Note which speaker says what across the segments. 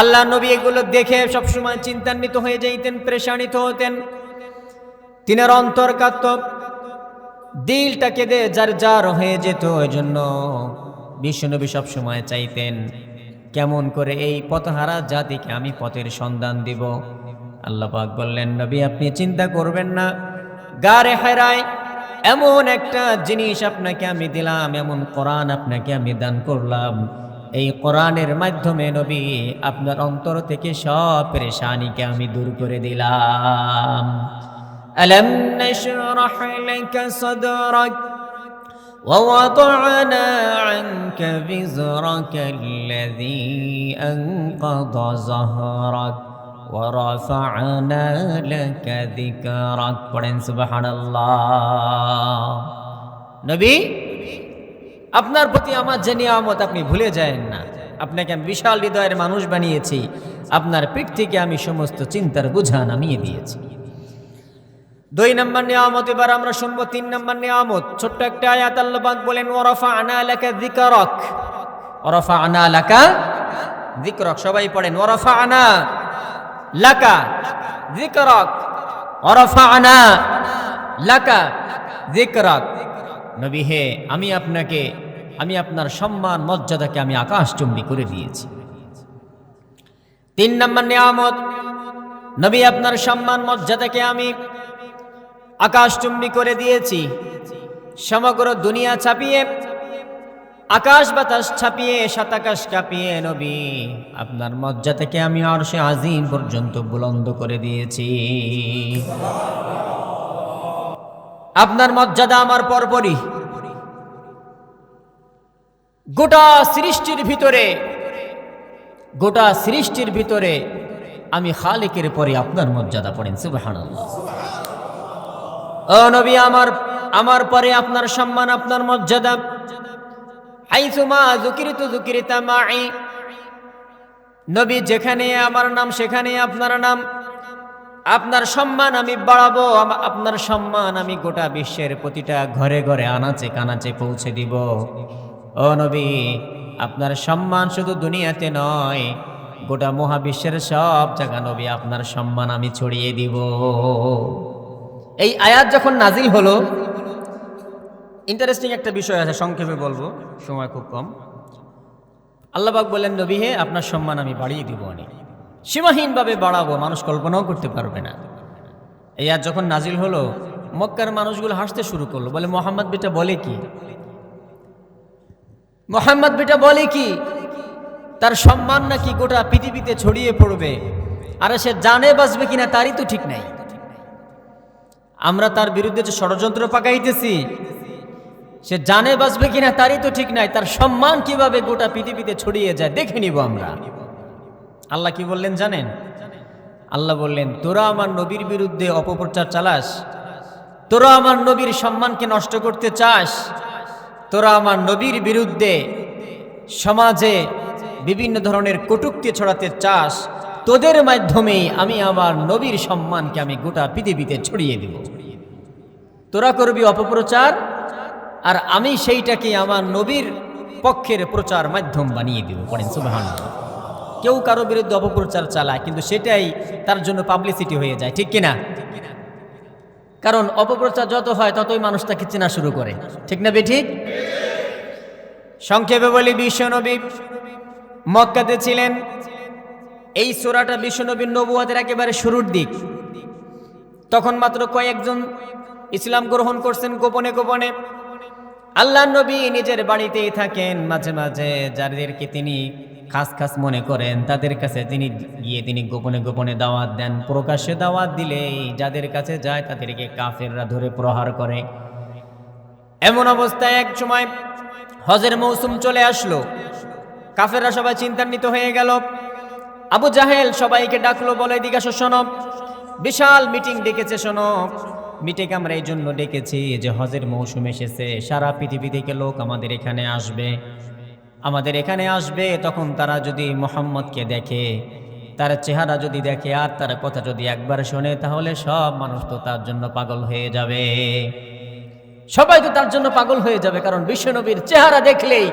Speaker 1: আল্লাহ নবী এগুলো দেখে সবসময় চিন্তান্বিত হয়ে যাইতেন, প্রেশানিত হতেন। তিনের অন্তর কাঁদত। দিলটা কেঁদে যার যার হয়ে যেত ওই জন্য বিশ্বনবী সবসময় চাইতেন, কেমন করে এই পথহারা জাতিকে আমি পথের সন্ধান দিব? আল্লাহ পাক বললেন, নবী, আপনি চিন্তা করবেন না। গারে হেরায় এমন একটা জিনিস আপনাকে আমি দিলাম, এমন কোরআন আপনাকে আমি দান করলাম। এই কোরআনের মাধ্যমে নবী আপনার অন্তর থেকে সব পেরেশানিকে আমি দূর করে দিলাম ألم نشرح لك صدرك ووضعنا عنك وزرك الذي أنقض ظهرك ورفعنا لك ذكرك পড়েন سبحان الله নবী আপনার প্রতি আমার যে নিয়ামত আপনি ভুলে যায়েন না, আপনাকে আমি বিশাল হৃদয়ের মানুষ বানিয়েছি, আপনার পিঠ থেকে আমি সমস্ত চিন্তার বোঝা নামিয়ে দিয়েছি। দুই নম্বর নিয়ামত, এবার আমরা শুনব তিন নম্বর নিয়ামত। ছোট্ট একটা আয়াত আল্লাহ পাক বলেন ওরফা আনা লাকা যিকরক। ওরফা আনা লাকা যিকরক, সবাই পড়েন ওরফা আনা লাকা যিকরক। ওরফা আনা লাকা যিকরক। নবী হে, আমি আপনাকে, আমি আপনার সম্মান, মর্যাদাকে আমি আকাশচুম্বী করে দিয়েছি। তিন নম্বর নিয়ামত, নবী আপনার সম্মান, মর্যাদাকে আমি আকাশচুম্বী করে দিয়েছি। সমগ্র দুনিয়া ছাপিয়ে, আকাশ বাতাস ছাপিয়ে সাতাকাশ কাঁপিয়ে নবী আপনার মজ্জাটাকে আমি আর সে আজিম পর্যন্ত বুলন্দ করে দিয়েছি। আপনার মর্যাদা আমার পরপরই। গোটা সৃষ্টির ভিতরে, গোটা সৃষ্টির ভিতরে আমি খালিকের পরে আপনার মর্যাদা পড়েন, সুবহানাল্লাহ। ও নবী, আমার আমার পরে আপনার সম্মান, আপনার মর্যাদা। নবী, যেখানে আমার নাম, সেখানে আপনার নাম। আপনার সম্মান আমি বাড়াবো আপনার সম্মান আমি গোটা বিশ্বের প্রতিটা ঘরে ঘরে আনাচে কানাচে পৌঁছে দিব। ও নবী, আপনার সম্মান শুধু দুনিয়াতে নয়, গোটা মহাবিশ্বের সব জায়গা নবী, আপনার সম্মান আমি ছড়িয়ে দিব। এই আয়াত যখন নাজিল হলো ইন্টারেস্টিং একটা বিষয় আছে, সংক্ষেপে বলব, সময় খুব কম। আল্লাহবাক বললেন, নবী হে, আপনার সম্মান আমি বাড়িয়ে দিব অনেক। সীমাহীনভাবে বাড়াবো, মানুষ কল্পনাও করতে পারবে না। এই আর যখন নাজিল হলো, মক্কার মানুষগুলো হাসতে শুরু করল, বলে, মোহাম্মদ বেটা বলে কি? মোহাম্মদ বেটা বলে কি, তার সম্মান নাকি গোটা পৃথিবীতে ছড়িয়ে পড়বে, আর সে জানে বাঁচবে কিনা তারই তো ঠিক নাই। আমরা তার বিরুদ্ধে যে ষড়যন্ত্র পাকাইতেছি, সে জানে বাঁচবে কিনা তারই তো ঠিক নাই, তার সম্মান কীভাবে গোটা পৃথিবীতে ছড়িয়ে যায়, দেখে নিব আমরা। আল্লাহ কি বললেন জানেন? আল্লাহ বললেন, তোরা আমার নবীর বিরুদ্ধে অপপ্রচার চালাস। তোরা আমার নবীর সম্মানকে নষ্ট করতে চাস। তোরা আমার নবীর বিরুদ্ধে সমাজে বিভিন্ন ধরনের কটুক্তি ছড়াতে চাস। তোদের মাধ্যমেই আমি আমার নবীর সম্মানকে আমি গোটা পৃথিবীতে ছড়িয়ে দেব। তোরা করবি অপপ্রচার, আর আমি সেইটাকে আমার নবীর পক্ষের প্রচার মাধ্যম বানিয়ে দেব। পড়েন সুবাহান কেউ কারও বিরুদ্ধে অপপ্রচার চালায়, কিন্তু সেটাই তার জন্য পাবলিসিটি হয়ে যায়, ঠিক কিনা? কারণ অপপ্রচার যত হয়, ততই মানুষ তাকে চেনা শুরু করে, ঠিক না ঠিক সংক্ষেপে বলি, বিশ্বনবী মক্কাতে ছিলেন। এই সোরাটা বিশ্বনবীর নবুয়াদের একেবারে শুরুর দিক। তখন মাত্র কয়েকজন ইসলাম গ্রহণ করছেন গোপনে গোপনে। আল্লাহ নবী নিজের বাড়িতেই থাকেন মাঝে মাঝে, যাদেরকে তিনি খাস খাস মনে করেন, তাদের কাছে তিনি গিয়ে তিনি গোপনে গোপনে দাওয়াত দেন, প্রকাশ্যে দাওয়াত দিলেই যাদের কাছে যায় তাদেরকে কাফেররা ধরে প্রহার করে। এমন অবস্থায় এক সময় হজের মৌসুম চলে আসলো। কাফেররা সবাই চিন্তান্বিত হয়ে গেল। আবু জাহেল সবাইকে ডাকলো, বলে এদিকে আসো শোনো, বিশাল মিটিং ডেকেছে, শোনো। মিটিং আমরা এই জন্য ডেকেছি যে হজের মৌসুম এসেছে, সারা পৃথিবী থেকে লোক আমাদের এখানে আসবে। আমাদের এখানে আসবে, তখন তারা যদি মোহাম্মদকে দেখে, তার চেহারা যদি দেখে আর তার কথা যদি একবার শোনে, তাহলে সব মানুষ তো তার জন্য পাগল হয়ে যাবে। সবাই তো তার জন্য পাগল হয়ে যাবে, কারণ বিশ্বনবীর চেহারা দেখলেই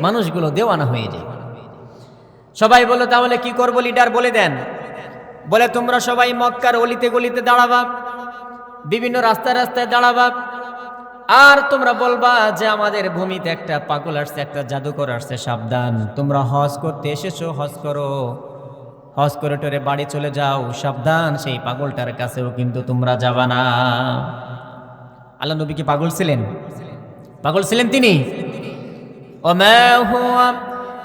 Speaker 1: মানুষগুলো দেওয়ানা হয়ে যায়। সবাই বলল, তাহলে কি করব লিডার, বলে দেন। বলে, তোমরা সবাই মক্কার অলিতে গলিতে দাঁড়াবা, বিভিন্ন রাস্তায় রাস্তায় দাঁড়াবা আর তোমরা বলবা যে আমাদের ভূমিতে একটা পাগল আসছে একটা জাদুকর আসছে সাবধান তোমরা হজ করতে এসেছো হজ করো হজ করে টরে বাড়ি চলে যাও সাবধান সেই পাগলটার কাছেও কিন্তু তোমরা যাবা না আল্লাহ নবী কি পাগল ছিলেন পাগল ছিলেন তিনি وما هو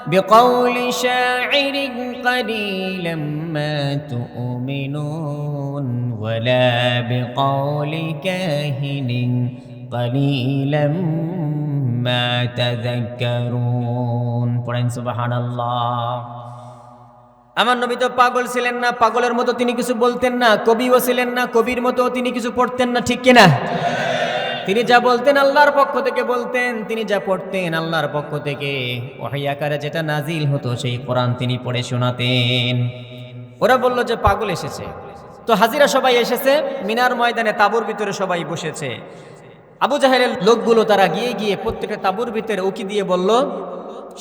Speaker 1: بقول شاعر قليلا ما تؤمنون ولا بقول كاهن قليلا ما تذكرون পড়েন সুবহানাল্লাহ আমার নবী তো পাগল ছিলেন না পাগলের মতো তিনি কিছু বলতেন না কবিও ছিলেন না কবির মতো তিনি কিছু পড়তেন না ঠিক কিনা তিনি যা বলতেন আল্লাহর পক্ষ থেকে বলতেন তিনি যা পড়তেন আল্লাহর পক্ষ থেকে ওহাইয়াকারে যেটা নাজিল হতো সেই কোরআন তিনি পড়ে শোনাতেন ওরা বলল যে পাগল এসেছে তো হাজিরা সবাই এসেছে মিনার ময়দানে তাবুর ভিতরে সবাই বসেছে আবু জাহেলের লোকগুলো তারা গিয়ে গিয়ে প্রত্যেকটা তাবুর ভিতরে উকি দিয়ে বলল,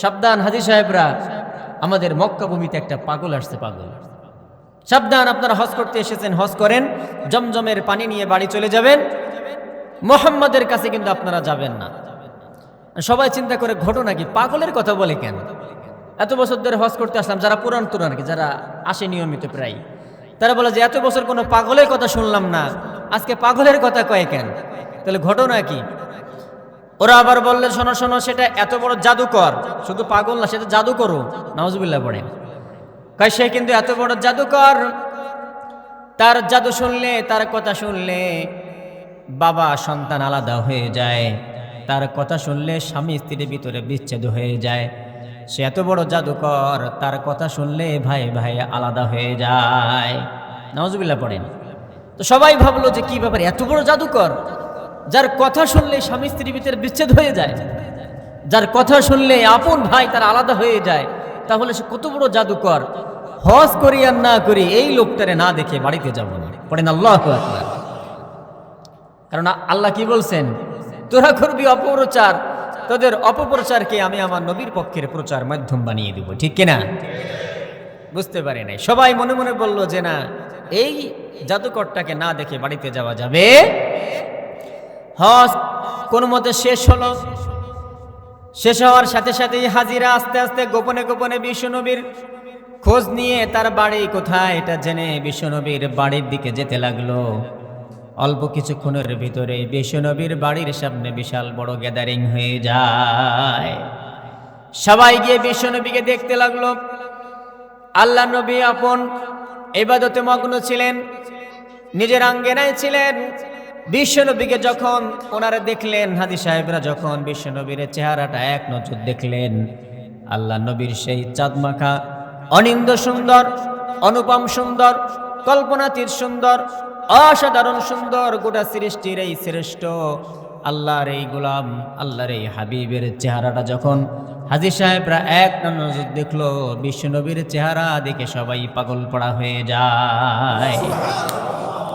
Speaker 1: সাবধান হাজি সাহেবরা, আমাদের মক্কা ভূমিতে একটা পাগল আসছে, পাগল। সাবধান, আপনারা হজ করতে এসেছেন, হজ করেন, জমজমের পানি নিয়ে বাড়ি চলে যাবেন। মোহাম্মদের কাছে কিন্তু আপনারা যাবেন না। সবাই চিন্তা করে, ঘটনা কি? পাগলের কথা বলে কেন? এত বছর ধরে হজ করতে আসলাম, যারা পুরান তুরান কি, যারা আসে নিয়মিত প্রায়। তারা বলে যে, এত বছর কোনো পাগলের কথা শুনলাম না। আজকে পাগলের কথা কয়ে কেন? তাহলে ঘটনা কি? ওরা আবার বললে, শোনো শোনো, সেটা এত বড় জাদুকর। শুধু পাগল না, সেটা জাদুকরও। নওয়াজবিল্লাহ পড়ে। কয়, সে কিন্তু এত বড় জাদুকর। তার জাদু শুনলে, তার কথা শুনলে বাবা সন্তান আলাদা হয়ে যায়। তার কথা শুনলে স্বামী স্ত্রীর ভিতরে বিচ্ছেদ হয়ে যায়। সে এত বড় জাদুকর, তার কথা শুনলে ভাই ভাই আলাদা হয়ে যায়। নওয়াজবিল্লাহ পড়েন। তো সবাই ভাবলো যে কি ব্যাপার, এত বড় জাদুকর? যার কথা শুনলে স্বামী স্ত্রীর ভিতরে বিচ্ছেদ হয়ে যায়, যার কথা শুনলে আপন ভাই তার আলাদা হয়ে যায়, তাহলে সে কত বড় জাদুকর। হজ করি আর না করি এই লোকটারে না দেখে বাড়িতে যাব পড়েন আল্লাহ কারণ আল্লাহ কি বলছেন? তোরা করবি অপপ্রচার, তোদের অপপ্রচারকে আমি আমার নবীর পক্ষের প্রচার মাধ্যম বানিয়ে দিব, ঠিক কিনা? বুঝতে পারি নাই। সবাই মনে মনে বলল যে না, এই জাদুকরটাকে না দেখে বাড়িতে যাওয়া যাবে হজ কোন মতে শেষ হলো। শেষ হওয়ার সাথে সাথেই হাজিরা আস্তে আস্তে গোপনে গোপনে বিশ্বনবীর খোঁজ নিয়ে তার বাড়ি কোথায় এটা জেনে বিশ্বনবীর বাড়ির দিকে যেতে লাগল। অল্প কিছুক্ষণের ভিতরে বিশ্বনবীর বাড়ির সামনে বিশাল বড় গ্যাদারিং হয়ে যায়। সবাই গিয়ে বিশ্বনবীকে দেখতে লাগল। আল্লাহ নবী আপন, এবাদতে মগ্ন ছিলেন, নিজের আঙ্গেনায় ছিলেন। বিশ্বনবীকে যখন ওনারা দেখলেন, হাদি সাহেবরা যখন বিশ্বনবীর চেহারাটা এক নজর দেখলেন, আল্লাহ নবীর সেই চাঁদমাখা অনিন্দ সুন্দর, অনুপম সুন্দর, কল্পনাতীত সুন্দর, অসাধারণ সুন্দর গোটা সৃষ্টির এই শ্রেষ্ঠ আল্লাহর এই গোলাম, আল্লাহর এই হাবিবের চেহারাটা যখন হাজি সাহেবরা এক নজর দেখল, বিশ্বনবীর চেহারা দেখে সবাই পাগল পড়া হয়ে যায়।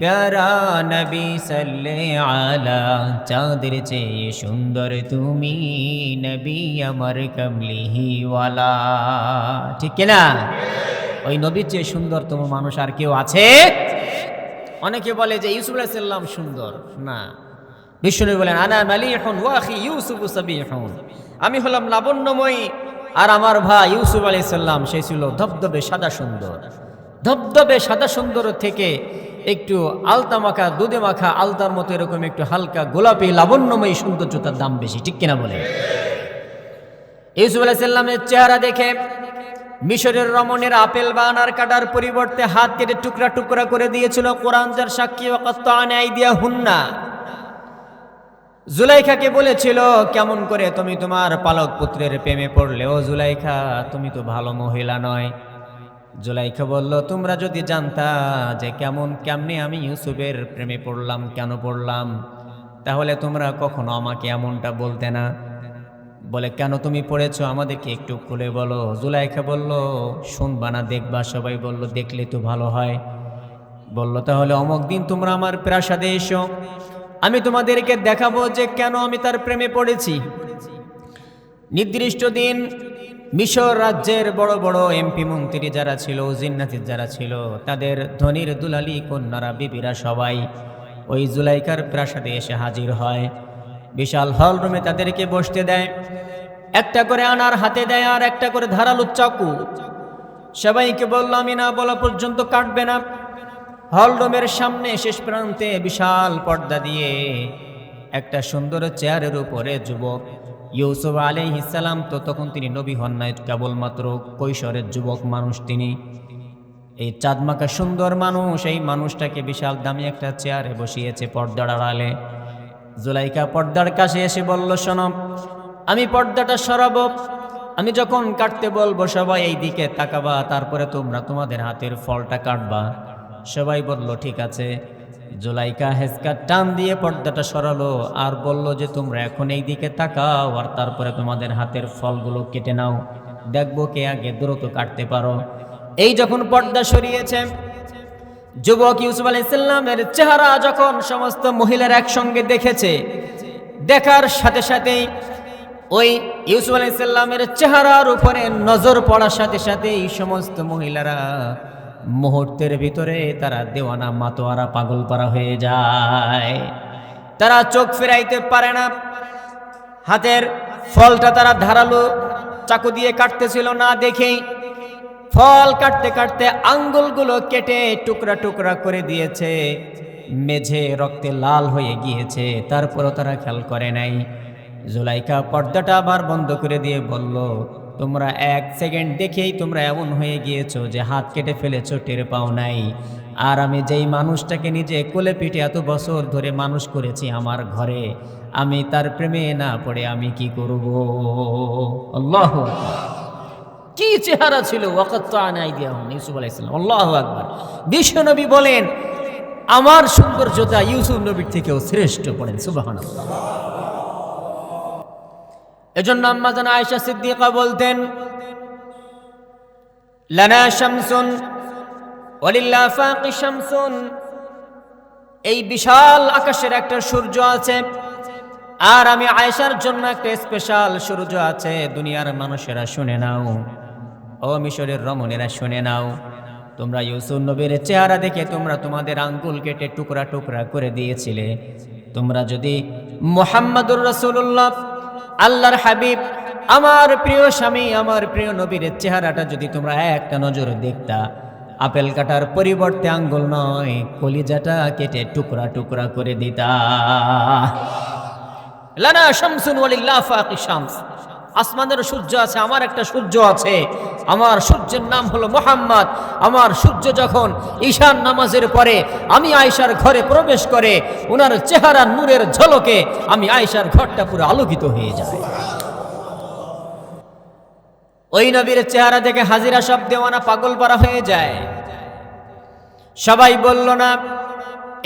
Speaker 1: প্যারা নবী সাল্লে আলা, চাঁদের চেয়ে সুন্দর তুমি নবী আমার কমলিহিওয়ালা ঠিক না ওই নবীর চেয়ে সুন্দর তোমার মানুষ আর কেউ আছে? অনেকে বলে যে ইউসুফ আলাইসাল্লাম সুন্দর। না। বিষ্ণু বলেন, আনা মালি এখন ওয়াহি ইউসুফ সাবিহন। আমি হলাম লাবণ্যময়ী আর আমার ভাই ইউসুফ আলাইসাল্লাম সে ছিল ধবধবে সাদা সুন্দর। ধবধবে সাদা সুন্দর থেকে একটু আলতা মাখা, দুধে মাখা, আলতার মতো এরকম একটু হালকা গোলাপি, লাবণ্যময়ী সৌন্দর্যতার দাম বেশি, ঠিক কিনা বলে ইউসুফ আলাইসাল্লামের চেহারা দেখে মিশরের রমণের আপেল বা আনার কাটার পরিবর্তে হাত কেটে টুকরা টুকরা করে দিয়েছিল। কোরআন যার সাক্ষী অকত্ত আনে আইদিয়া হুন্না জুলাইখাকে বলেছিল, কেমন করে তুমি তোমার পালক পুত্রের প্রেমে পড়লে? ও জুলাইখা, তুমি তো ভালো মহিলা নয়। জুলাইখা বলল, তোমরা যদি জানতা যে কেমন কেমনে আমি ইউসুফের প্রেমে পড়লাম, কেন পড়লাম, তাহলে তোমরা কখনো আমাকে এমনটা বলতে না? বলে, কেন তুমি পড়েছো? আমাদেরকে একটু খুলে বলো। জুলাইখা বলল, শুনবা না, দেখবা। সবাই বলল, দেখলে তো ভালো হয়। বলল, তাহলে অমক দিন তোমরা আমার প্রাসাদে এসো। আমি তোমাদেরকে দেখাবো যে কেন আমি তার প্রেমে পড়েছি। নির্দিষ্ট দিন মিশর রাজ্যের বড় বড় এমপি মন্ত্রী যারা ছিল জিন্নাতি যারা ছিল, তাদের ধনির দুলালি কন্যারা বিবিরা সবাই ওই জুলাইকার প্রাসাদে এসে হাজির হয়। বিশাল হল রুমে তাদেরকে বসতে দেয়, একটা করে আনার হাতে দেয় আর একটা করে ধারালো চাকু। সবাইকে বলল আমি না বলা পর্যন্ত কাটবে না। হলরুমের সামনে শেষ প্রান্তে বিশাল পর্দা দিয়ে একটা সুন্দর চেয়ারের উপরে যুবক ইউসুফ আলাইহিসালাম তো তখন তিনি নবী হন নাই, কেবলমাত্র কৈশোরের যুবক মানুষ তিনি। এই চাঁদমাকা সুন্দর মানুষ, এই মানুষটাকে বিশাল দামি একটা চেয়ারে বসিয়েছে পর্দার আড়ালে। জুলাইকা পর্দার কাছে এসে বলল, শোনো, আমি পর্দাটা সরাবো। আমি যখন কাটতে বলব, সবাই এই দিকে তাকাবা, তারপরে তোমরা তোমাদের হাতের ফলটা কাটবা। সবাই বলল, ঠিক আছে। জুলাইকা হেসকা টান দিয়ে পর্দাটা সরালো আর বলল যে, তোমরা এখন এই দিকে তাকাও আর তারপরে তোমাদের হাতের ফলগুলো কেটে নাও। দেখব কে আগে দ্রুত কাটতে পারো। এই যখন পর্দা সরিয়েছে, যুবক ইউসুফ আলাইসাল্লামের চেহারা যখন সমস্ত মহিলার একসঙ্গে দেখেছে, দেখার সাথে সাথেই ওই ইউসুফ আলাইসাল্লামের চেহারার উপরে নজর পড়ার সাথে সাথেই সমস্ত মহিলারা মুহূর্তের ভিতরে তারা দেওয়ানা মাতোয়ারা পাগল পারা হয়ে যায়। তারা চোখ ফেরাইতে পারে না। হাতের ফলটা তারা ধারালো চাকু দিয়ে কাটতেছিল না দেখেই ফল কাটতে কাটতে আঙ্গুলগুলো কেটে টুকরা টুকরা করে দিয়েছে। মেঝে রক্তে লাল হয়ে গিয়েছে। তারপরও তারা খেয়াল করে নাই। জুলাইকা পর্দাটা আবার বন্ধ করে দিয়ে বলল তোমরা এক সেকেন্ড দেখেই তোমরা এমন হয়ে গিয়েছো যে হাত কেটে ফেলেছো, টের পাও নাই। আর আমি যেই মানুষটাকে নিজে কোলে পিঠে এত বছর ধরে মানুষ করেছি আমার ঘরে, আমি তার প্রেমে না পড়ে আমি কি করব? আল্লাহ কি চেহারা ছিল? ইউসুফ আল্লাহ আকবার। বিশ্ব নবী বলেন, আমার সৌন্দর্যতা ইউসুফ নবীর থেকেও শ্রেষ্ঠ পড়েন সুবাহান এজন্য আম্মা জানা আয়েশা সিদ্দিকা বলতেন, লানা শামসুন ওয়ালিল্লাহ ফাকি শামসুন। এই বিশাল আকাশের একটা সূর্য আছে, আর আমি আয়েশার জন্য একটা স্পেশাল সূর্য আছে, দুনিয়ার মানুষেরা শুনে নাও। ও মিশরের রমণেরা শুনে নাও। তোমরা ইউসুফ নবীর চেহারা দেখে তোমরা তোমাদের আঙ্গুল কেটে টুকরা টুকরা করে দিয়েছিলে। তোমরা যদি মোহাম্মদুর রসুল্লাহ আল্লাহর হাবিব, আমার প্রিয় স্বামী, আমার প্রিয় নবীর চেহারাটা যদি তোমরা একটা নজর দেখতা, আপেল কাটার পরিবর্তে আঙ্গুল নয়, কলিজাটা কেটে টুকরা টুকরা করে দিতা। লানা শামসুন ওয়ালিল্লাহ ফাকি শামস। আসমানের সূর্য আছে, আমার একটা সূর্য আছে। আমার সূর্যের নাম হলো মোহাম্মদ। আমার সূর্য যখন ঈশান নামাজের পরে আমি আয়সার ঘরে প্রবেশ করে ওনার চেহারা নূরের ঝলকে আমি আয়সার ঘরটা পুরো আলোকিত হয়ে যায়। ওই নবীর চেহারা দেখে হাজিরা সব দেওয়ানা পাগল পারা হয়ে যায়। সবাই বলল না,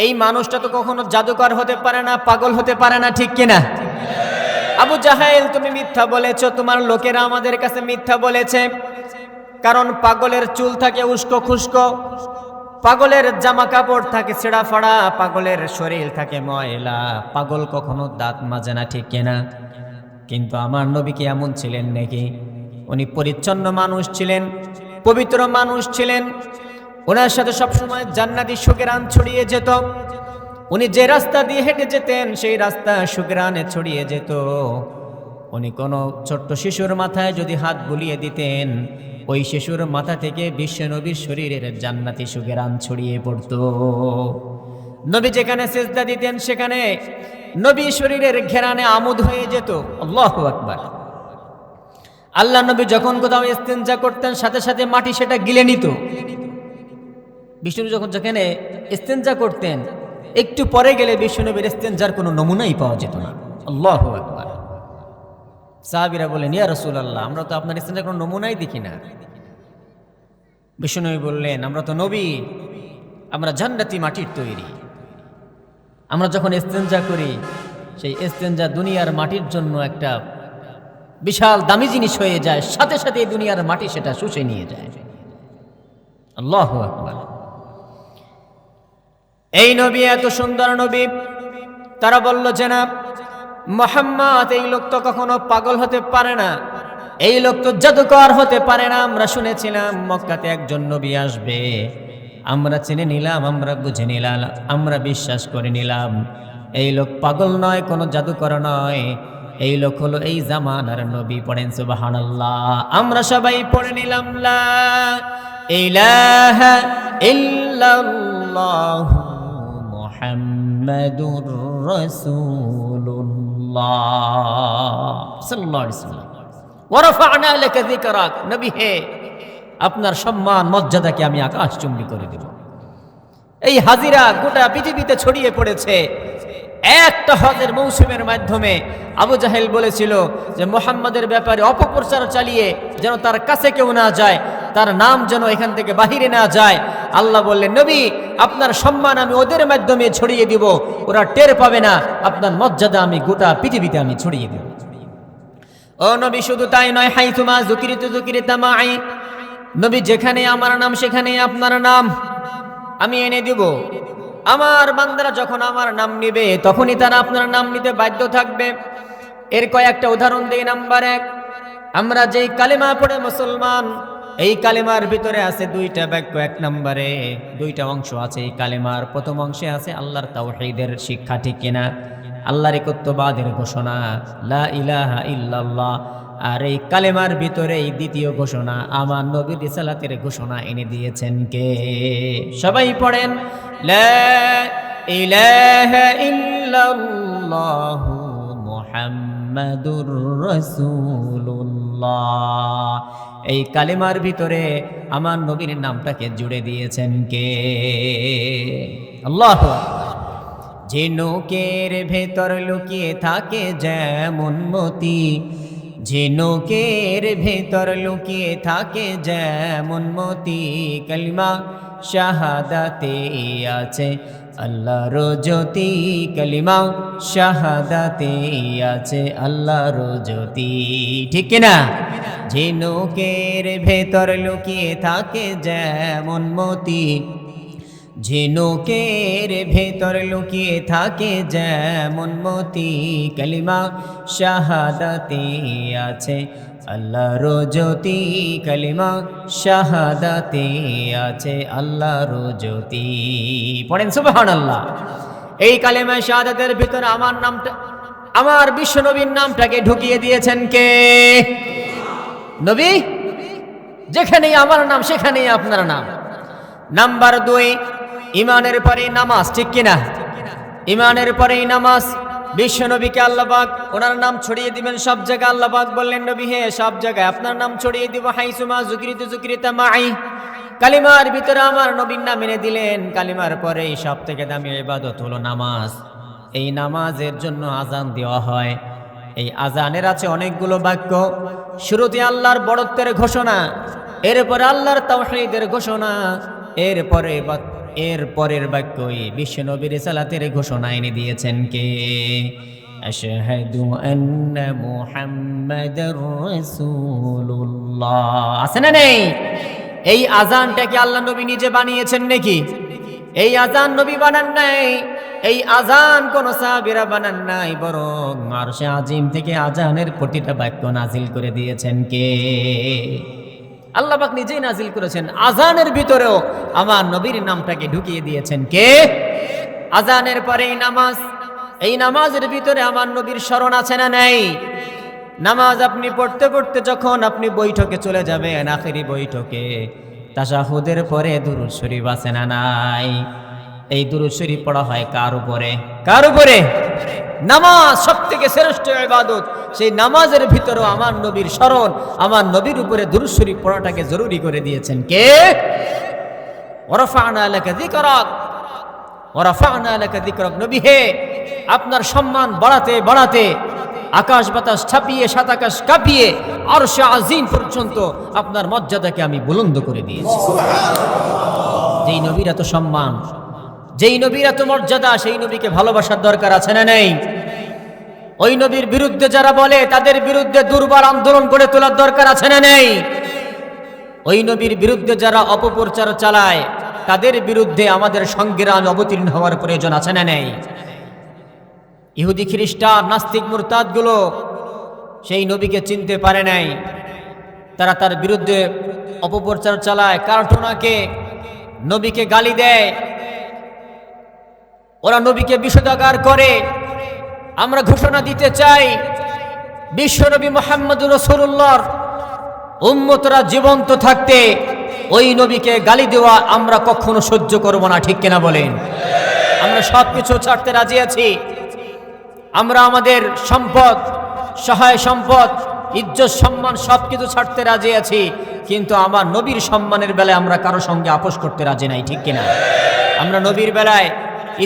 Speaker 1: এই মানুষটা তো কখনো জাদুকর হতে পারে না, পাগল হতে পারে না, ঠিক কিনা? আবু জাহাইল তুমি মিথ্যা বলেছ, তোমার লোকেরা আমাদের কাছে মিথ্যা বলেছে। কারণ পাগলের চুল থাকে উস্কো খুস্কো, পাগলের জামা কাপড় থাকে ছেঁড়া ফাড়া, পাগলের শরীর থাকে ময়লা। পাগল কখনো দাঁত মাজে না, ঠিক কেনা? কিন্তু আমার নবী কি এমন ছিলেন নাকি? উনি পরিচ্ছন্ন মানুষ ছিলেন, পবিত্র মানুষ ছিলেন। ওনার সাথে সবসময় জান্নাতি আন ছড়িয়ে যেত। উনি যে রাস্তা দিয়ে হেঁটে যেতেন, সেই রাস্তা সুগেরানে ছড়িয়ে যেত। উনি কোনো ছোট্ট শিশুর মাথায় যদি হাত বুলিয়ে দিতেন, ওই শিশুর মাথা থেকে বিশ্বনবীর শরীরের জান্নাতি সুগেরান ছড়িয়ে পড়ত। নবী যেখানে সেজদা দিতেন, সেখানে নবী শরীরের ঘেরানে আমোদ হয়ে যেত। আল্লাহ আল্লাহ নবী যখন কোথাও ইস্তেঞ্জা করতেন, সাথে সাথে মাটি সেটা গিলে নিত। বিষ্ণু যখন যেখানে ইস্তেঞ্জা করতেন একটু পরে গেলে বিষ্ণুনবীর ইস্তেঞ্জার কোনো নমুনাই পাওয়া যেত না। আল্লাহ আকবার। সাহাবিরা বলেন ইয়া রসুল আল্লাহ আমরা তো আপনার ইস্তেঞ্জার কোনো নমুনাই দেখি না। বিষ্ণুনবী বললেন, আমরা তো নবী, আমরা জান্নাতি মাটির তৈরি। আমরা যখন এস্তেঞ্জা করি, সেই এস্তেঞ্জা দুনিয়ার মাটির জন্য একটা বিশাল দামি জিনিস হয়ে যায়, সাথে সাথে দুনিয়ার মাটি সেটা শুষে নিয়ে যায়। আল্লাহ আকবার। এই নবী, এত সুন্দর নবী। তারা বলল যে না মোহাম্মদ, এই লোক তো কখনো পাগল হতে পারে না। এই লোক তো জাদুকর হতে পারে না। আমরা শুনেছিলাম, মক্কাতে একজন নবী আসবে। আমরা চিনে নিলাম, আমরা বুঝে নিলাম, আমরা বিশ্বাস করে নিলাম। এই লোক পাগল নয়, কোনো জাদুকর নয়। এই লোক হলো এই জামানার নবী। পড়েন, সুবহানাল্লাহ। আমরা সবাই পড়ে নিলাম, লা ইলাহা ইল্লাল্লাহু মুহাম্মাদুর যিকরাক। নবী হে, আপনার সম্মান, মর্যাদাকে আমি আকাশচুম্বী করে দেব। এই হাজিরা গোটা পৃথিবীতে ছড়িয়ে পড়েছে। একটা হজের মৌসুমের মাধ্যমে আবু জাহেল বলেছিল যে, মোহাম্মদের ব্যাপারে অপপ্রচার চালিয়ে যেন তার কাছে কেউ না যায়, তার নাম যেন এখান থেকে বাহিরে না যায় আল্লাহ বললেন, নবী, আপনার সম্মান আমি ওদের মাধ্যমে ছড়িয়ে দিব। ওরা টের পাবে না। আপনার মর্যাদা আমি গোটা পৃথিবীতে আমি ছড়িয়ে দেব। ও নবী, শুধু তাই নয় হাই তুমা জুকিরিত জুকিরিতা মাই নবী, যেখানে আমার নাম সেখানে আপনার নাম। আমি এনে দিব। আমার বান্দারা যখন আমার নাম নিবে, তখনই তারা আপনার নাম নিতে বাধ্য থাকবে। এর কয়েকটা উদাহরণ দিই। নাম্বার এক, আমরা যেই কালেমা পড়ে মুসলমান এই কালেমার ভিতরে আছে দুইটা বাক্য, এক নম্বরে দুইটা অংশ আছে এই কালেমার। প্রথম অংশে আছে আল্লাহর তাওহীদের শিক্ষা, ঠিক কিনা? আল্লাহর একত্ববাদের ঘোষণা, লা ইলাহা ইল্লাল্লাহ। আর এই কালেমার ভিতরে এই দ্বিতীয় ঘোষণা, আমার নবীর রিসালাতের ঘোষণা এনে দিয়েছেন কে? সবাই পড়েন, লা ইলাহা ইল্লাল্লাহু মুহাম্মাদুর রাসূলুল্লাহ। এই কালিমার ভিতরে আমার নবীর নামটাকে জুড়ে দিয়েছেন কে? আল্লাহ ঝিনুকের ভেতর লুকিয়ে থাকে যেমন মতি ঝিনুকের ভেতর লুকিয়ে থাকে যেমন মতি, কলিমা শাহাদাতে আছে। আল্লাহর জ্যোতি কলিমা শাহাদাতে আছে আল্লাহর জ্যোতি ঠিক না ঝিনুকের ভেতর লুকিয়ে থাকে যেমন মতি ঝিনুকের ভেতর লুকিয়ে থাকে যেমন মতি কালিমা শাহাদাতে আছে আল্লাহর জ্যোতি কালিমা শাহাদাতে আছে আল্লাহর জ্যোতি পড়েন সুবাহান আল্লাহ এই কালিমা শাহাদাতের ভিতরে আমার নামটা, আমার বিশ্ব নবীর নামটাকে ঢুকিয়ে দিয়েছেন কে? নবী? যেখানেই আমার নাম, সেখানেই আপনার নাম। নাম্বার দুই, ইমানের পরে নামাজ, ঠিক কিনা? ইমানের পরেই নামাজ বিশ্ব নবীকে আল্লাহবাক ওনার নাম ছড়িয়ে দিবেন সব জায়গায় আল্লাহবাক বললেন, নবী, হে সব জায়গায় আপনার নাম ছড়িয়ে দিব, হাইসুমা জুকরিত জুকরিতা মাই। কালিমার ভিতরে আমার নবীর নাম এনে দিলেন। কালিমার পরেই সব থেকে দামি ইবাদত হলো নামাজ। এই নামাজের জন্য আজান দেওয়া হয়। এই আজানের আছে অনেকগুলো বাক্য। শুরুতে আল্লাহর বড়ত্বের ঘোষণা, এরপরে আল্লাহর তাওহীদের ঘোষণা, এরপরে এর পরের বাক্যই বিশ্ব নবীর সালাতের ঘোষণা এনে দিয়েছেন কে? আশহাদু আন্না মুহাম্মাদার রাসূলুল্লাহ। আছে না নেই? এই আজানটাকে আল্লাহ নবী নিজে বানিয়েছেন নাকি? এই আজান নবী বানান নাই। এই আজান কোন সাহাবীরা বানান নাই, বরং আরশে আজিম থেকে আজানের প্রতিটা বাক্য নাজিল করে দিয়েছেন কে? আল্লাহ পাক নিজেই নাজিল করেছেন। আজানের ভিতরেও আমার নবীর নামটাকে ঢুকিয়ে দিয়েছেন কে? আজানের পরে এই নামাজ। এই নামাজের ভিতরে আমার নবীর স্মরণ আছে না নাই? নামাজ আপনি পড়তে পড়তে যখন আপনি বৈঠকে চলে যাবেন, আখেরি বৈঠকে, তাশাহুদের পরে দুরুদ শরীফ আছে না নাই? এই দুরুদ শরীফ পড়া হয় কার উপরে? কার উপরে? নামাজ সব থেকে শ্রেষ্ঠ ইবাদত। সেই নামাজের ভিতরেও আমার নবীর স্মরণ আমার নবীর উপরে দুরুদ শরীফ পড়াটাকে জরুরি করে দিয়েছেন। কে? ওরফানা লাকা যিকরাক। ওরফানা লাকা যিকরাক। নবী হে আপনার সম্মান বাড়াতে বাড়াতে আকাশ বাতাস ছাপিয়ে সাত আকাশ কাঁপিয়ে আর সে আজিম পর্যন্ত আপনার মর্যাদাকে আমি বুলন্দ করে দিয়েছি। যেই নবীর এত সম্মান যেই নবীর এত মর্যাদা সেই নবীকে ভালোবাসার দরকার আছে না নেই? ওই নবীর বিরুদ্ধে যারা বলে, তাদের বিরুদ্ধে দুর্বার আন্দোলন গড়ে তোলার দরকার আছে না নেই? ওই নবীর বিরুদ্ধে যারা অপপ্রচার চালায়, তাদের বিরুদ্ধে আমাদের সংগ্রাম অবতীর্ণ হওয়ার প্রয়োজন আছে না নেই? ইহুদি খ্রিস্টান, নাস্তিক, মুরতাদগুলো সেই নবীকে চিনতে পারে নাই। তারা তার বিরুদ্ধে অপপ্রচার চালায়। কার্টুনাকে নবীকে গালি দেয়। ওরা নবীকে বিষোদাগার করে। আমরা ঘোষণা দিতে চাই বিশ্বনবী মোহাম্মদ রসুল্লাহর উম্মতরা জীবন্ত থাকতে ওই নবীকে গালি দেওয়া আমরা কখনো সহ্য করব না, ঠিক কিনা বলেন? আমরা সব কিছু ছাড়তে রাজি আছি। আমরা আমাদের সম্পদ, সহায় সম্পদ, ইজ্জত, সম্মান সব কিছু ছাড়তে রাজি আছি, কিন্তু আমার নবীর সম্মানের বেলায় আমরা কারও সঙ্গে আপোষ করতে রাজি নাই, ঠিক কিনা? আমরা নবীর বেলায়,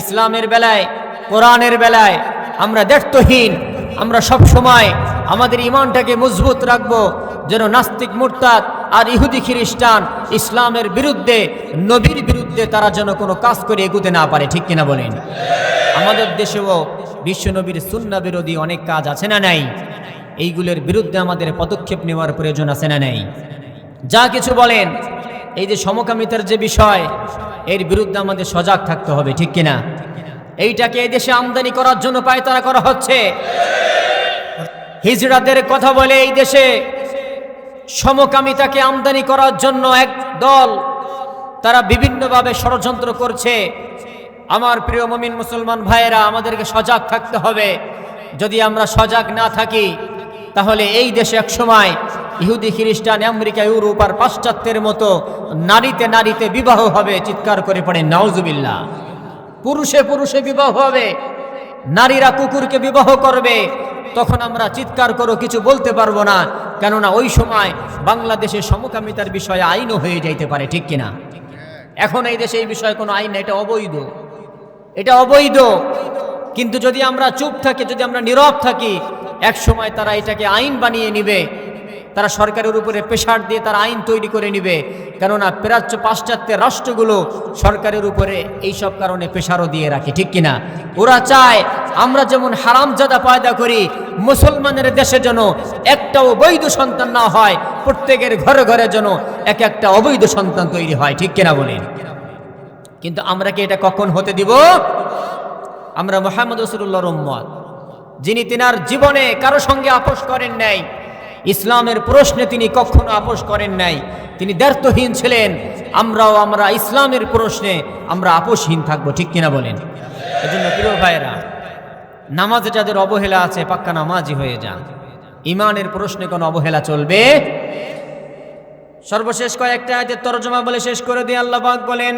Speaker 1: ইসলামের বেলায়, কোরআনের বেলায় আমরা দায়িত্বহীন। আমরা সব সময় আমাদের ইমানটাকে মজবুত রাখব, যেন নাস্তিক মুরতাদ আর ইহুদি খ্রিস্টান ইসলামের বিরুদ্ধে, নবীর বিরুদ্ধে তারা যেন কোনো কাজ করে এগুতে না পারে, ঠিক কিনা বলেন? আমাদের দেশেও বিশ্বনবীর সুন্না বিরোধী অনেক কাজ আছে না নাই? এইগুলোর বিরুদ্ধে আমাদের পদক্ষেপ নেওয়ার প্রয়োজন আছে না নাই? যা কিছু বলেন, এই যে সমকামিতার যে বিষয়, এর বিরুদ্ধে আমাদের সজাগ থাকতে হবে, ঠিক কিনা? এইটাকে এই দেশে আমদানি করার জন্য পায়তারা করা হচ্ছে। হিজড়াদের কথা বলে এই দেশে সমকামিতাকে আমদানি করার জন্য এক দল তারা বিভিন্নভাবে ষড়যন্ত্র করছে। আমার প্রিয় মমিন মুসলমান ভাইয়েরা, আমাদেরকে সজাগ থাকতে হবে। যদি আমরা সজাগ না থাকি, তাহলে এই দেশে এক সময় ইহুদি, খ্রিস্টান, আমেরিকা, ইউরোপ আর পাশ্চাত্যের মতো নারীতে নারীতে বিবাহ হবে, চিৎকার করে পড়ে নাউজুবিল্লাহ। পুরুষে পুরুষে বিবাহ হবে, নারীরা কুকুরকে বিবাহ করবে, তখন আমরা চিৎকার করো কিছু বলতে পারব না, কেননা ওই সময় বাংলাদেশে সমকামিতার বিষয়ে আইনও হয়ে যাইতে পারে, ঠিক কিনা? এখন এই দেশে এই বিষয়ে কোনো আইন এটা অবৈধ। এটা অবৈধ। কিন্তু যদি আমরা চুপ থাকি, যদি আমরা নীরব থাকি, এক সময় তারা এটাকে আইন বানিয়ে নিবে তারা সরকারের উপরে প্রেশার দিয়ে তারা আইন তৈরি করে নিবে। কেননা প্রাচ্য পাশ্চাত্যের রাষ্ট্রগুলো সরকারের উপরে এই সব কারণে প্রেশারও দিয়ে রাখে, ঠিক কিনা? ওরা চায় আমরা যেমন হারামজাদা পয়দা করি, মুসলমানের দেশে যেন একটাও বৈধ সন্তান না হয়, প্রত্যেকের ঘরে ঘরে যেন এক একটা অবৈধ সন্তান তৈরি হয়, ঠিক কিনা বলেন? কিন্তু আমরা কি এটা কখন হতে দিব? আমরা মোহাম্মদ রসুল্লাহর উম্মত, যিনি তিনার জীবনে কারও সঙ্গে আপোষ করেন নাই ইসলামের প্রশ্নে তিনি কখনো আপোষ করেন নাই তিনি দ্বার্থহীন ছিলেন আমরাও আমরা ইসলামের প্রশ্নে আমরা আপোষহীন থাকবো ঠিক কিনা বলেন এজন্য প্রিয় ভাইয়েরা নামাজে যাদের অবহেলা আছে পাক্কা নামাজি হয়ে যান ইমানের প্রশ্নে কোনো অবহেলা চলবে সর্বশেষ কয়েকটা আয়াতের তরজমা বলে শেষ করে দিয়ে আল্লাহ পাক বলেন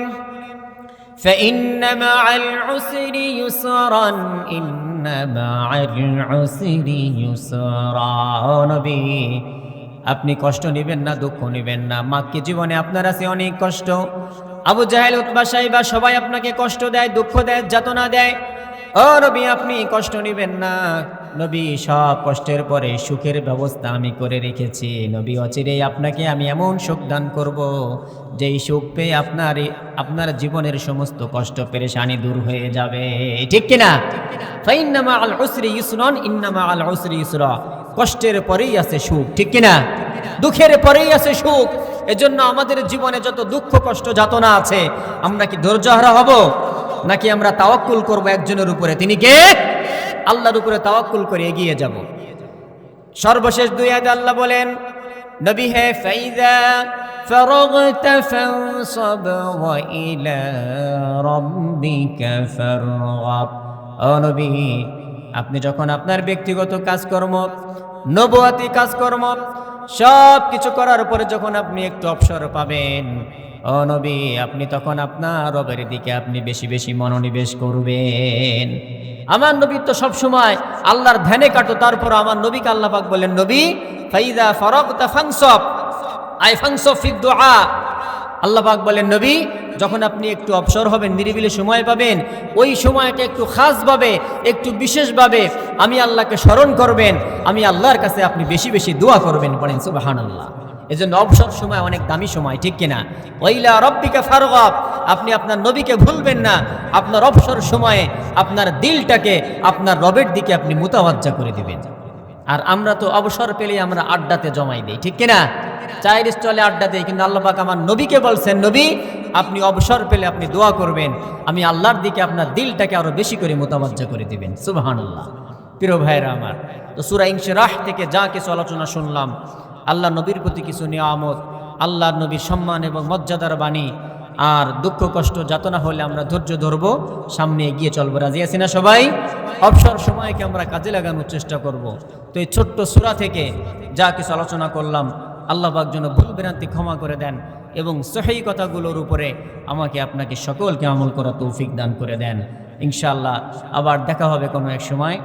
Speaker 1: فإن مع العسر يسرا إن নবী, আপনি কষ্ট নেবেন না, দুঃখ নেবেন না। মাকে জীবনে আপনার আছে অনেক কষ্ট। আবু জাহেল উৎবা সাহেবা সবাই আপনাকে কষ্ট দেয়, দুঃখ দেয়, যাতনা দেয়। ও রবি আপনি কষ্ট নেবেন না। নবী, সব কষ্টের পরে সুখের ব্যবস্থা আমি করে রেখেছি। নবী অচিরেই আপনাকে আমি এমন সুখ দান করব, যেই সুখ পেয়ে আপনার আপনার জীবনের সমস্ত কষ্ট পেরেশানি দূর হয়ে যাবে। ঠিক কিনা? ফাইন্নামা আল উসরি ইউসরন ইন্নামা আল উসরি ইউসরা কষ্টের পরেই আছে সুখ, ঠিক কিনা? দুঃখের পরেই আছে সুখ। এজন্য আমাদের জীবনে যত দুঃখ, কষ্ট, যাতনা আছে, আমরা কি ধৈর্যহারা হব? নাকি আমরা তাওয়াক্কুল করব একজনের উপরে? তিনি কে? আল্লাহর উপরে তাওয়াক্কুল করে এগিয়ে যাব সর্বশেষ দুই আয়াতে আল্লাহ বলেন নবী হে ফাইদা فرغت فانصب وإلى ربك فارغب ও নবী আপনি যখন আপনার ব্যক্তিগত কাজকর্ম নবুয়াতি কাজকর্ম সব কিছু করার পরে যখন আপনি একটু অবসর পাবেন ও নবী, আপনি তখন আপনার রবের দিকে আপনি বেশি বেশি মনোনিবেশ করবেন। আমার নবী তো সব সময় আল্লাহর ধ্যানে কাটো তারপর আমার নবীকে আল্লাহ পাক বলেন নবী, ফাইদা ফরক তা ফাংসব আই ফাংসব ফিদ দোয়া আল্লাহ পাক বলেন নবী, যখন আপনি একটু অবসর হবেন, নিরিবিলি সময় পাবেন, ওই সময়টা একটু খাসভাবে, একটু বিশেষভাবে আমি আল্লাহকে স্মরণ করবেন, আমি আল্লাহর কাছে আপনি বেশি বেশি দোয়া করবেন পড়েন সুবাহান আল্লাহ এই জন্য অবসর সময় অনেক দামি সময়, ঠিক কিনা? ওইলা রব্বিকা ফারগাব আপনি আপনার নবীকে ভুলবেন না। আপনার অবসর সময়ে আপনার দিলটাকে আপনার রবের দিকে আপনি মুতাবাজ্জা করে দিবেন। আর আমরা তো অবসর পেলেই আমরা আড্ডাতে জমাই দিই, ঠিক কিনা? চায়ের স্টলে আড্ডা দিই, কিন্তু আল্লাহ পাক আমার নবীকে বলছেন, নবী, আপনি অবসর পেলে আপনি দোয়া করবেন। আমি আল্লাহর দিকে আপনার দিলটাকে আরও বেশি করে মোতাবাজ্জা করে দিবেন। সুবহানাল্লাহ। প্রিয় ভাইরা আমার, তো সুরা ইনশিরাহ থেকে যা কিছু আলোচনা শুনলাম আল্লাহ নবীর প্রতি কিছু নিয়ামত, আল্লাহর নবীর সম্মান এবং মর্যাদার বাণী আর দুঃখ কষ্ট যাতনা হলে আমরা ধৈর্য ধরবো, সামনে এগিয়ে চলবো। রাজি আছি না সবাই? অবসর সময়কে আমরা কাজে লাগানোর চেষ্টা করব। তো এই ছোট্ট সুরা থেকে যা কিছু আলোচনা করলাম, আল্লাহ পাক যেন ভুল ভ্রান্তি ক্ষমা করে দেন এবং সহি কথাগুলোর উপরে আমাকে আপনাকে সকলকে আমল করা তৌফিক দান করে দেন। ইনশাআল্লাহ আবার দেখা হবে কোনো এক সময়।